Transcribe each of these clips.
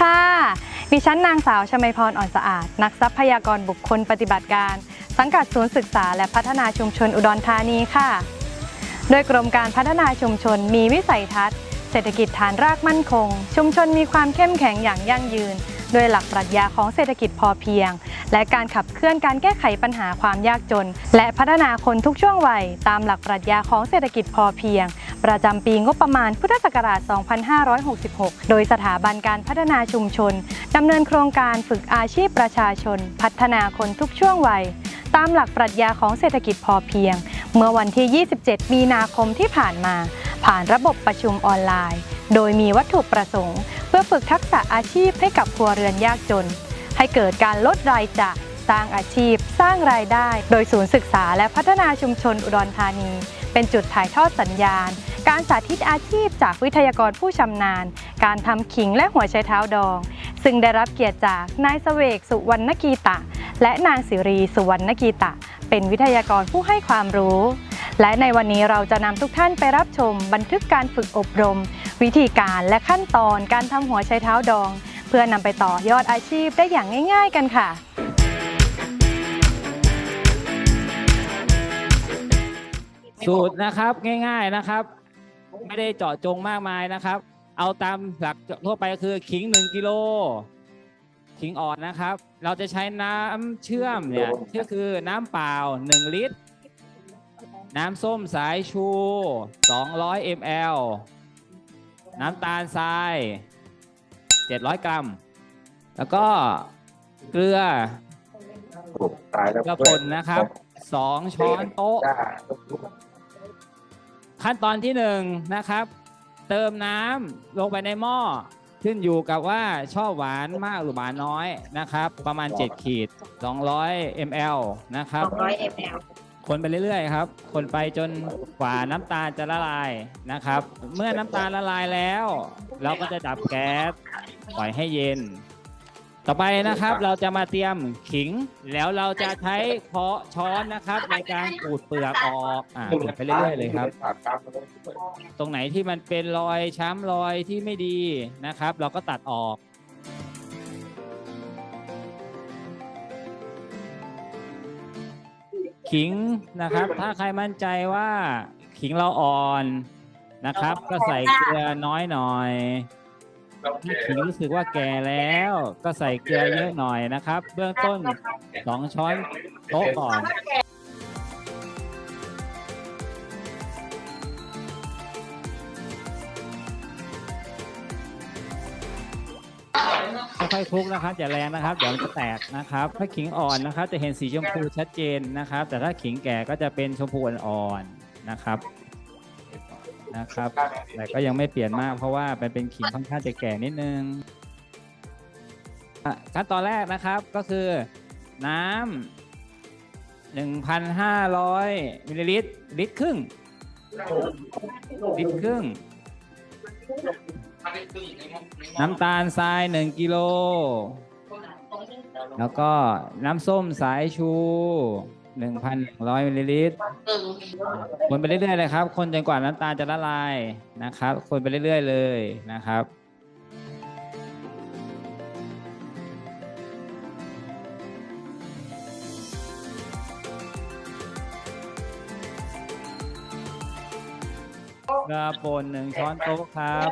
ค่ะ ดิฉันนางสาวชมัยพรอ่อนสะอาด นักทรัพยากรบุคคลปฏิบัติการ สังกัดศูนย์ศึกษาและพัฒนาชุมชนอุดรธานีค่ะ โดยกรมการพัฒนาชุมชนมีวิสัยทัศน์ เศรษฐกิจฐานรากมั่นคง ชุมชนมีความเข้มแข็งอย่างยั่งยืน โดยหลักปรัชญาของเศรษฐกิจพอเพียง และการขับเคลื่อนการแก้ไขปัญหาความยากจน และพัฒนาคนทุกช่วงวัยตามหลักปรัชญาของเศรษฐกิจพอเพียง ประจำปีงบประมาณพุทธศักราช 2566 โดยสถาบันการพัฒนาชุมชนดำเนินโครงการฝึกอาชีพประชาชน พัฒนาคนทุกช่วงวัย ตามหลักปรัชญาของเศรษฐกิจพอเพียง เมื่อวันที่ 27 มีนาคมที่ผ่านมา ผ่านระบบประชุมออนไลน์ โดยมีวัตถุประสงค์ เพื่อฝึกทักษะอาชีพให้กับครัวเรือนยากจน ให้เกิดการลดรายจ่ายสร้างอาชีพ สร้างรายได้ โดยศูนย์ศึกษาและพัฒนาชุมชนอุดรธานี เป็นจุดถ่ายทอดสัญญาณ การสาธิตอาชีพจากวิทยากรผู้ชำนาญ การทำขิงและหัวไชเท้าดอง ซึ่งได้รับเกียรติจากนายเสวกสุวรรณกีตะ และนางสิรีสุวรรณกีตะ เป็นวิทยากรผู้ให้ความรู้ และในวันนี้เราจะนำทุกท่านไปรับชม บันทึกการฝึกอบรม วิธีการและขั้นตอนการทำหัวไชเท้าดอง เพื่อนำไปต่อยอดอาชีพได้อย่างง่าย ๆ กันค่ะสูตรนะครับง่าย ๆนะครับ ไม่ได้เจาะจงมากมายนะครับ เอาตามหลักทั่วไปก็คือขิง1กิโลขิงอ่อนนะครับ เราจะใช้น้ำเชื่อมเนี่ยก็คือน้ำเปล่า 1 ลิตร น้ำส้มสายชู 200 ml น้ำตาลทราย 700 กรัม แล้วก็เกลือตายแล้วเกลือป่นนะครับ 2 ช้อนโต๊ะ ขั้นตอนที่หนึ่งนะครับ เติมน้ำลงไปในหม้อขึ้นอยู่กับว่าชอบหวานมากหรือหวานน้อยนะครับ ประมาณ 7 ขีด 200 ml นะครับ 200 ml คนไปเรื่อยๆครับ คนไปจนกว่าน้ำตาลจะละลายนะครับ เมื่อน้ำตาลละลายแล้ว เราก็จะดับแก๊สปล่อยให้เย็น ต่อไปนะครับเราจะมาเตรียมขิง แล้วเราจะใช้เคาะช้อนนะครับ ในการขูดเปลือกออกอ่าไปเรื่อยๆเลยครับ ตรงไหนที่มันเป็นรอยช้ำรอยที่ไม่ดีนะครับ เราก็ตัดออกขิงนะครับ ถ้าใครมั่นใจว่าขิงเราอ่อนนะครับ ก็ใส่เกลือน้อยหน่อยถ้า ขิงรู้สึกว่าแก่แล้ว ก็ใส่เกลือเยอะหน่อยนะครับ เบื้องต้นสองช้อนโต๊ะก่อนค่อยๆคลุกนะครับอย่าแรงนะครับเดี๋ยวมันจะแตกนะครับ ถ้าขิงอ่อนนะครับ จะเห็นสีชมพูชัดเจนนะครับ แต่ถ้าขิงแก่ก็จะเป็นชมพูอ่อนๆนะครับ นะครับ แต่ก็ยังไม่เปลี่ยนมากเพราะว่าเป็นเป็นขิงค่อนข้างจะแก่นิดนึงอะขั้นตอนแรกนะครับก็คือน้ำ1,500มิลลิลิตรลิตรครึ่งลิตรครึ่ง น้ำตาลทราย1กิโล แล้วก็น้ำส้มสายชู 1,100มิลลิลิตร คนไปเรื่อยๆเลยครับ คนจนกว่าน้ำตาลจะละลายนะครับ คนไปเรื่อยๆเลยนะครับกระป่นหนึ่งช้อนโต๊ะครับ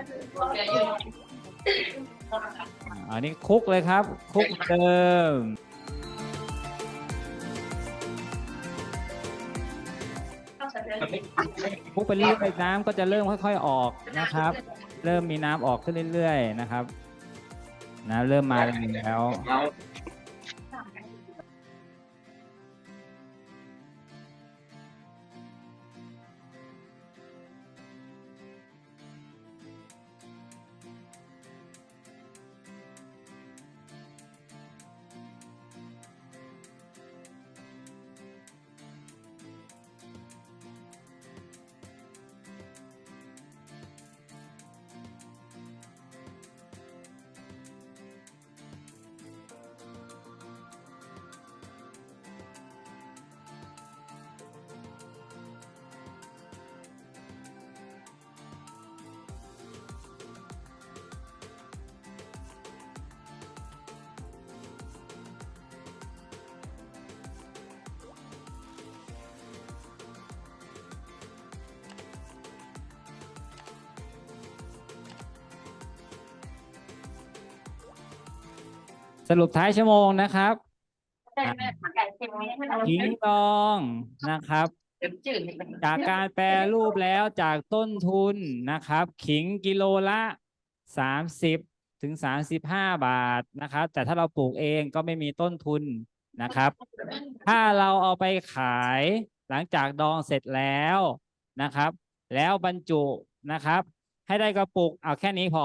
อ่าอันนี้คลุกเลยครับคลุกเหมือนเดิม พุกไปเรื่อยๆน้ำก็จะเริ่มค่อย ๆออกนะครับ เริ่มมีน้ำออกขึ้นเรื่อย ๆ นะครับน้ำเริ่มมาแล้ว รุปท้ายชั่วโมงนะครับขิงดองนะครับ จากการแปรรูปแล้วจากต้นทุนนะครับ ขิงกิโลละสามสิบถึงสามสิบห้าบาทนะครับ แต่ถ้าเราปลูกเองก็ไม่มีต้นทุนนะครับ ถ้าเราเอาไปขายหลังจากดองเสร็จแล้วนะครับ แล้วบรรจุนะครับ ให้ได้กระปุกเอาแค่นี้พอ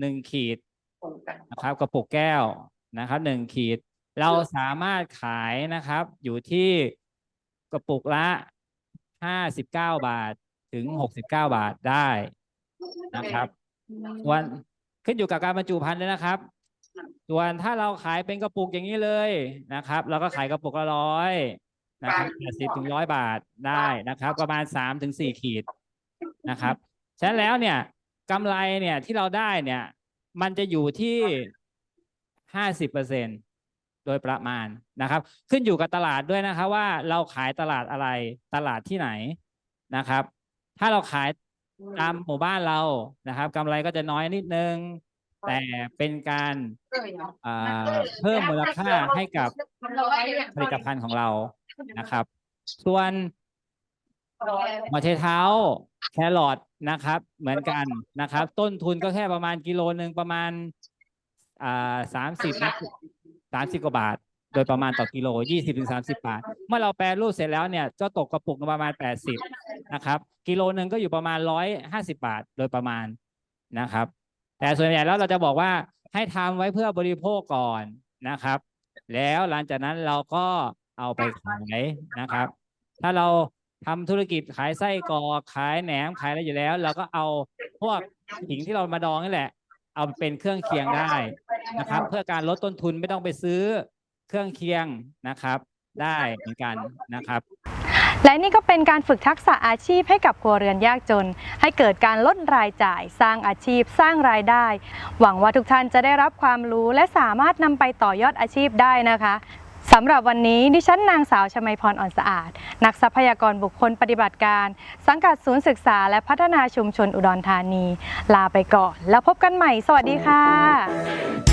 หนึ่งขีดนะครับกระปุกแก้ว นะครับหนึ่งขีด เราสามารถขายนะครับ อยู่ที่กระปุกละห้าสิบเก้าบาทถึงหกสิบเก้าบาทได้นะครับส่วนขึ้นอยู่กับการบรรจุภัณฑ์ด้วยนะครับ ส่วนถ้าเราขายเป็นกระปุกอย่างนี้เลยนะครับ เราก็ขายกระปุกละร้อยนะครับแปดสิบถึงร้อยบาทได้นะครับ ประมาณสามถึงสี่ขีดนะครับ ฉะนั้นแล้วเนี่ยกำไรเนี่ยที่เราได้เนี่ย มันจะอยู่ที่ ห้าสิบเปอร์เซ็นโดยประมาณนะครับ ขึ้นอยู่กับตลาดด้วยนะครับว่าเราขายตลาดอะไรตลาดที่ไหนนะครับ ถ้าเราขายตามหมู่บ้านเรานะครับกำไรก็จะน้อยนิดนึง แต่เป็นการเพิ่มมูลค่าให้กับผลิตภัณฑ์ของเรานะครับ ส่วนหัวไชเท้าแครอทนะครับ เหมือนกันนะครับ ต้นทุนก็แค่ประมาณกิโลหนึ่งประมาณ อ่าสามสิบสามสิบกว่าบาท โดยประมาณต่อกิโลยี่สิบถึงสามสิบาท เมื่อเราแปรรูปเสร็จแล้วเนี่ยก็ตกกระปุกละประมาณแปดสิบนะครับ กิโลหนึ่งก็อยู่ประมาณร้อยห้าสิบาทโดยประมาณนะครับ แต่ส่วนใหญ่แล้วเราจะบอกว่าให้ทำไว้เพื่อบริโภคก่อนนะครับ แล้วหลังจากนั้นเราก็เอาไปขายนะครับ ถ้าเราทำธุรกิจขายไส้กรอกขายแหนมขายอะไรอยู่แล้ว เราก็เอาพวกหิงที่เรามาดองนี่แหละ เอาเป็นเครื่องเคียงได้ นะครับ เพื่อการลดต้นทุนไม่ต้องไปซื้อเครื่องเคียงนะครับ ได้เหมือนกันนะครับ และนี่ก็เป็นการฝึกทักษะอาชีพให้กับครัวเรือนยากจน ให้เกิดการลดรายจ่าย สร้างอาชีพ สร้างรายได้ หวังว่าทุกท่านจะได้รับความรู้และสามารถนำไปต่อยอดอาชีพได้นะคะสำหรับวันนี้ดิฉันนางสาวชมัยพรอ่อนสะอาด นักทรัพยากรบุคคลปฏิบัติการ สังกัดศูนย์ศึกษาและพัฒนาชุมชนอุดรธานี ลาไปก่อน แล้วพบกันใหม่ สวัสดีค่ะ